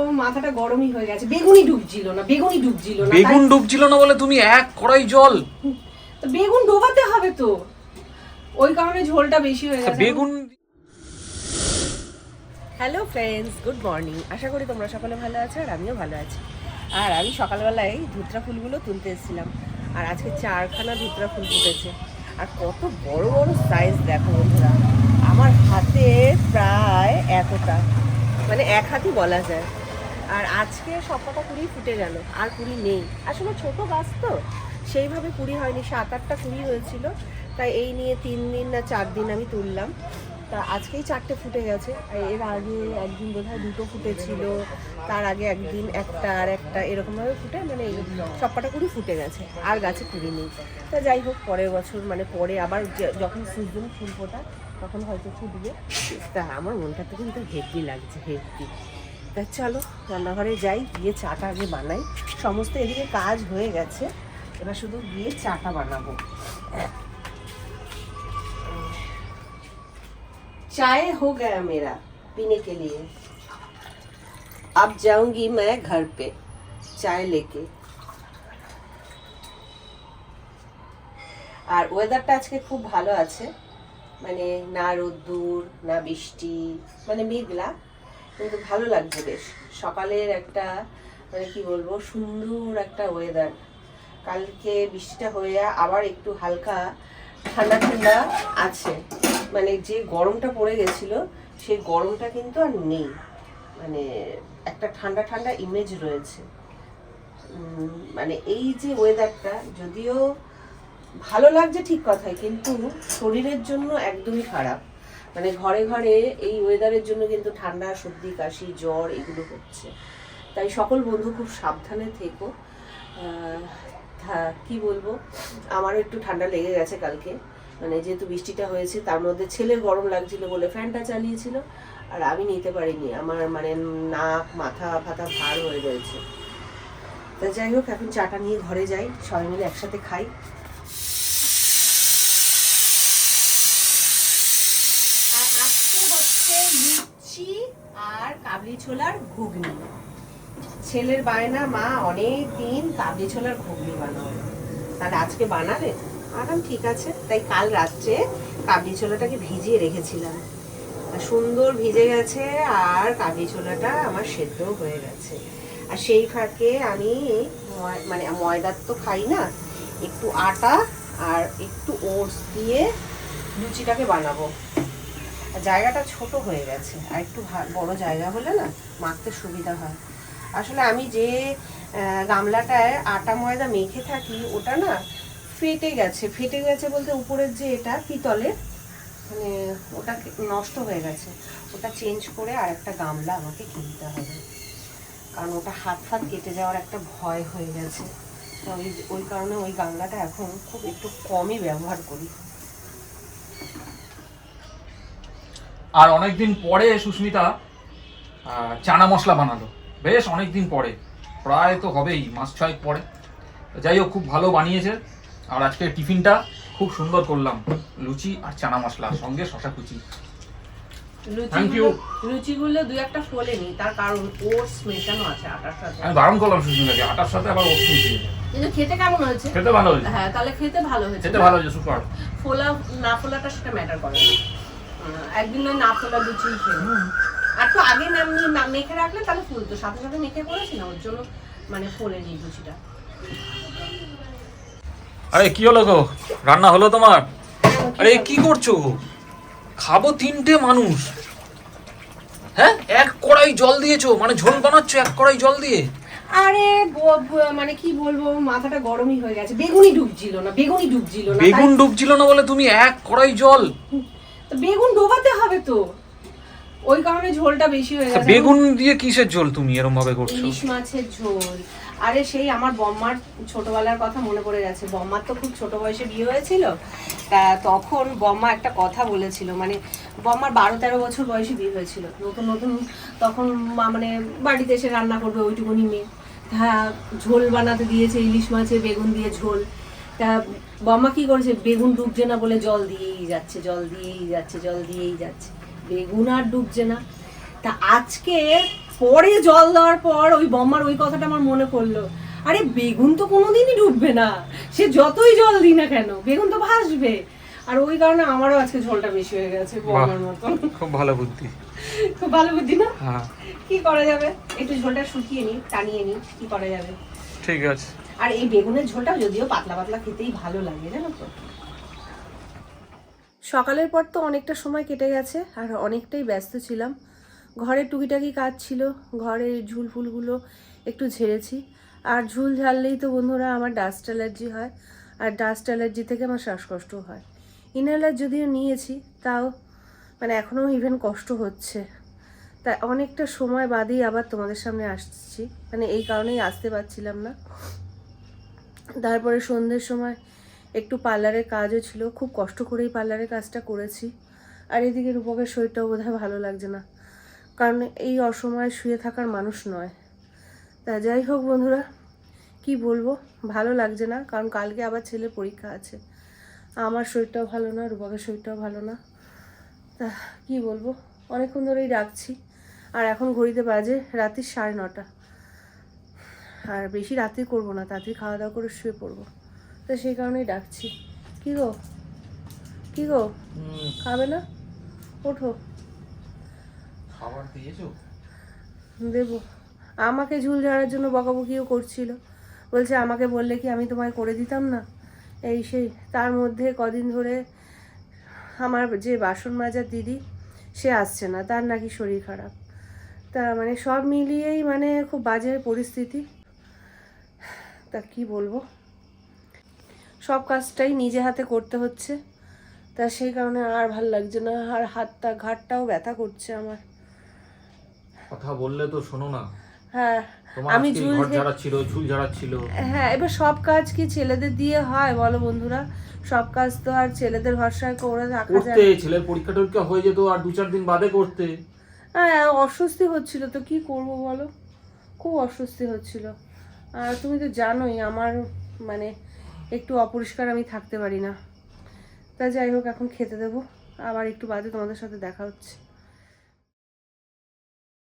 ও মাথাটা গরমই হয়ে গেছে। বেগুনই ডুবছিল না বেগুনই ডুবছিল না বেগুন ডুবছিল না বলে তুমি এক কড়াই জল। তো বেগুন ডোবাতে হবে তো। ওই কারণে ঝোলটা বেশি হয়ে গেছে। বেগুন হ্যালো ফ্রেন্ডস গুড মর্নিং আশা করি তোমরা সকলে ভালো আছো আর আমিও ভালো আছি। আর আমি সকালবেলায় ধুতরা ফুলগুলো তুলতে এসেছিলাম। আর আজকে চারখানা ধুতরা ফুল ফুটেছে। আর কত বড় বড় সাইজ দেখো বন্ধুরা। আমার হাতে প্রায় এতটা। মানে এক হাতই বলা যায়। আর আজকে সবকটা কুড়ি ফুটে গেল, আর কুড়ি নেই। আসলে ছোট গাছ তো, সেইভাবে কুড়ি হয়নি, সাত আটটা কুড়ি হয়েছিল। তাই এই নিয়ে তিন দিন না চার দিন আমি তুললাম। তা আজকেই চারটে ফুটে গেছে। এর আগে একদিন বোধহয় দুটো ফুটেছিল, তার আগে একদিন একটা আর একটা এরকমভাবে ফুটে মানে সবকটা কুড়ি ফুটে গেছে, আর গাছে কুড়ি নেই। তা যাই হোক, পরের বছর মানে পরে আবার যখন সিজন ফুল ফোটা তখন হয়তো ফুটবে। তা আমার মনটা তো কিন্তু হেভি লাগছে হেভি তা চলো রান্নাঘরে যাই গিয়ে চাটা আগে বানাই সমস্ত এদিকে কাজ হয়ে গেছে এবার শুধু গিয়ে চাটা বানাবো चाय हो गया मेरा पीने के लिए अब जाऊंगी मैं घर पे चाय लेके আর ওয়েদারটা আজকে খুব ভালো আছে মানে না রোদ্দুর না বৃষ্টি মানে মেঘলা কিন্তু ভালো লাগছে বেশ। সকালের একটা মানে কি বলব, সুন্দর একটা ওয়েদার কালকে বৃষ্টিটা হয়ে আবার একটু হালকা ঠান্ডা ঠান্ডা আছে। মানে যে গরমটা পড়ে গেছিল, সেই গরমটা কিন্তু আর নেই। মানে একটা ঠান্ডা ঠান্ডা ইমেজ রয়েছে। মানে এই যে ওয়েদারটা যদিও ভালো লাগছে ঠিক কথাই, কিন্তু শরীরের জন্য একদমই খারাপ। মানে ঘরে ঘরে এই ওয়েদারের জন্য কিন্তু ঠান্ডা, সর্দি, কাশি, জ্বর এগুলো হচ্ছে। তাই সকল বন্ধু খুব সাবধানে থেকো। কি বলব? আমারও একটু ঠান্ডা লেগে গেছে কালকে। মানে যেহেতু বৃষ্টিটা হয়েছে, তার মধ্যে ছেলের গরম লাগছিল বলে ফ্যানটা চালিয়েছিল। আর আমি নিতে পারিনি। আমার মানে নাক, মাথা, ফাথা ভার হয়ে রয়েছে। তা যাই হোক, এখন চাটা নিয়ে ঘরে যাই। সবাই মিলে একসাথে খাই আর আজকে হচ্ছে লুচি আর কাবলি ছোলার ঘুগনি। ছেলের বায়না মা অনেক দিন কাবলি ছোলার ঘুগনি বানাও তাহলে আজকে বানাবে? আরাম ঠিক আছে। তাই কাল রাত্রে কাবলি ছোলাটাকে ভিজিয়ে রেখেছিলাম। সুন্দর ভিজে গেছে আর কাবলি ছোলাটা আমার সেদ্ধও হয়ে গেছে। আর সেই ফাঁকে আমি মানে ময়দার তো খাই না, একটু আটা আর একটু ওটস দিয়ে লুচিটাকে বানাবো। জায়গাটা ছোট হয়ে গেছে। আর একটু বড় জায়গা হলে না মাখতে সুবিধা হয়। আসলে আমি যে গামলাটায় আটা, ময়দা মেখে থাকি, ওটা না ফেটে গেছে। ফেটে গেছে বলতে উপরের যে এটা, পিতলের মানে ওটা নষ্ট হয়ে গেছে। ওটা চেঞ্জ করে আর একটা গামলা আমাকে কিনতে হবে। কারণ ওটা হাত ফাত কেটে যাওয়ার একটা ভয় হয়ে গেছে। ওই ওই কারণে ওই গামলাটা এখন খুব একটু কমই ব্যবহার করি। আর অনেকদিন পরে সুস্মিতা চানা মশলা বানালো। বেশ অনেকদিন পরে। প্রায় তো হবেই মাস ছয়েক পরে। যাই হোক খুব ভালো বানিয়েছে। আর আজকে টিফিনটা খুব সুন্দর করলাম লুচি আর চানা মশলা সঙ্গে শশা কুচি। you. লুচিগুলো দুই একটা ফোলেনি তার কারণ ওটস মেশানো আছে আটার সাথে। আমি বারণ করলাম সুস্মিতাকে আটার সাথে আবার ওটস মিশিয়ে কিন্তু খেতে কেমন হয়েছে? খেতে ভালো হয়েছে। হ্যাঁ তাহলে খেতে ভালো হয়েছে। খেতে ভালো হয়েছে সুপার। ফোলা না ফোলাটা সেটা ম্যাটার করে না। একদিন নয় না ফোলা লুচি খেয়ে আর তো আগে নামিয়ে মেখে রাখলে তাহলে ফুলতো সাথে সাথে মেখে করেছি না ওর জন্য মানে ফোলেনি লুচিটা আরে কি হলো গো? রান্না হলো তোমার? আরে কি করছ? খাব তিনটে মানুষ। হ্যাঁ? এক কড়াই জল দিয়েছ মানে ঝোল বানাচ্ছো এক কড়াই জল দিয়ে? আরে মানে কি বলব মাথাটা গরমই হয়ে গেছে। বেগুনি ডুবছিল না বেগুনি ডুবছিল না বেগুন ডুবছিল না বলে তুমি এক কড়াই জল? বেগুন ডোবাতে হবে তো। ওই কারণে ঝোলটা বেশি হয়ে গেছে। বেগুন দিয়ে কিসের ঝোল তুমি এরম ভাবে করছ? ইলিশ মাছের ঝোল। আরে সেই আমার বম্মার ছোটবেলার কথা মনে পড়ে গেছে। বম্মার তো খুব ছোট বয়সে বিয়ে হয়েছিল। তা তখন বম্মা একটা কথা বলেছিল মানে বম্মার বারো তেরো বছর বয়সে বিয়ে হয়েছিল। নতুন নতুন তখন মানে বাড়িতে এসে রান্না করবে ওইটুকুনি মেয়ে। হ্যাঁ ঝোল বানাতে দিয়েছে ইলিশ মাছের বেগুন দিয়ে ঝোল। তা বম্মা কি করেছে? বেগুন ডুবছে না বলে জল দিয়েই যাচ্ছে জল দিয়েই যাচ্ছে জল দিয়েই যাচ্ছে। বেগুন আর ডুবছে না। তা আজকে পরে জল দেওয়ার পর ওই বম্মার ওই কথাটা আমার মনে পড়ল। আরে বেগুন তো কোনোদিনই ডুববে না। সে যতই জল দিই না কেন বেগুন তো ভাসবে। আর ওই কারণে আমারও আজকে ঝোলটা বেশি হয়ে গেছে বম্মার মতন। খুব ভালো বুদ্ধি। খুব ভালো বুদ্ধি না? হ্যাঁ। কি করা যাবে? একটু ঝোলটা শুকিয়ে নি টানিয়ে নি কি করা যাবে? ঠিক আছে। আর এই বেগুনের ঝোলটা যদিও পাতলা পাতলা খেতেই ভালো লাগে, জানো তো? সকালের পর তো অনেকটা সময় কেটে গেছে, আর অনেকটাই ব্যস্ত ছিলাম। ঘরের টুকিটাকি কাজ ছিল, ঘরের ঝুল ফুলগুলো একটু ঝেড়েছি। আর ঝুল ঝাড়লেই তো বন্ধুরা আমার ডাস্ট অ্যালার্জি হয়, আর ডাস্ট অ্যালার্জি থেকে আমার শ্বাসকষ্ট হয়। ইনহেলার যদিও নিয়েছি, তাও মানে এখনও ইভেন কষ্ট হচ্ছে। তাই অনেকটা সময় বাদেই আবার তোমাদের সামনে আসছি। মানে এই কারণেই আসতে পারছিলাম না। তারপরে সন্ধ্যের সময় একটু পার্লারের কাজও ছিল, খুব কষ্ট করেই পার্লারের কাজটা করেছি। আর এদিকে রূপকের শরীরটাও বোধহয় ভালো লাগছে না, কারণ এই অসময়ে শুয়ে থাকার মানুষ নয়। তা যাই হোক বন্ধুরা, কি বলব, ভালো লাগছে না, কারণ কালকে আবার ছেলে পরীক্ষা আছে। আমার শরীরটাও ভালো না, রূপকের শরীরটাও ভালো না। তা কি বলব, অনেকক্ষণ ধরেই রাখছি আর এখন ঘড়িতে বাজে রাত্রি সাড়ে নটা। আর বেশি রাত্রি করব না তাড়াতাড়ি খাওয়া দাওয়া করে শুয়ে পড়ব। তো সেই কারণেই ডাকছি। কি গো? কি গো? খাবে না? ওঠো। খাবার দিয়েছ? দেবো। আমাকে ঝুল ঝাড়ার জন্য বকাবকিও করছিল। বলছে আমাকে বললে কি আমি তোমায় করে দিতাম না? এই সেই তার মধ্যে কদিন ধরে আমার যে বাসন মাজার দিদি সে আসছে না। তার নাকি শরীর খারাপ। তা মানে সব মিলিয়েই মানে খুব বাজে পরিস্থিতি। তা কি বলব? সব কাজটাই নিজে হাতে করতে হচ্ছে। তা সেই কারণে আর ভালো লাগছে না আর হাতটা ঘাটটাও ব্যথা করছে আমার। কথা বললে তো শোনো না। হ্যাঁ আমি ঝুল ঝুল হ্যাঁ এবার সব কাজ কি ছেলেদের দিয়ে হয় বলো বন্ধুরা? সব কাজ তো আর ছেলেদের ভরসায় করে রাখা করতে ছেলের পরীক্ষা টরীক্ষা হয়ে যেত আর দু চার দিন বাদে করতে। হ্যাঁ অস্বস্তি হচ্ছিল তো কি করব বলো? খুব অস্বস্তি হচ্ছিল। তুমি তো জানোই আমার মানে একটু অপরিষ্কার আমি থাকতে পারি না। তা যাই হোক, এখন খেতে দেবো। আবার একটু বাদে তোমাদের সাথে দেখা হচ্ছে।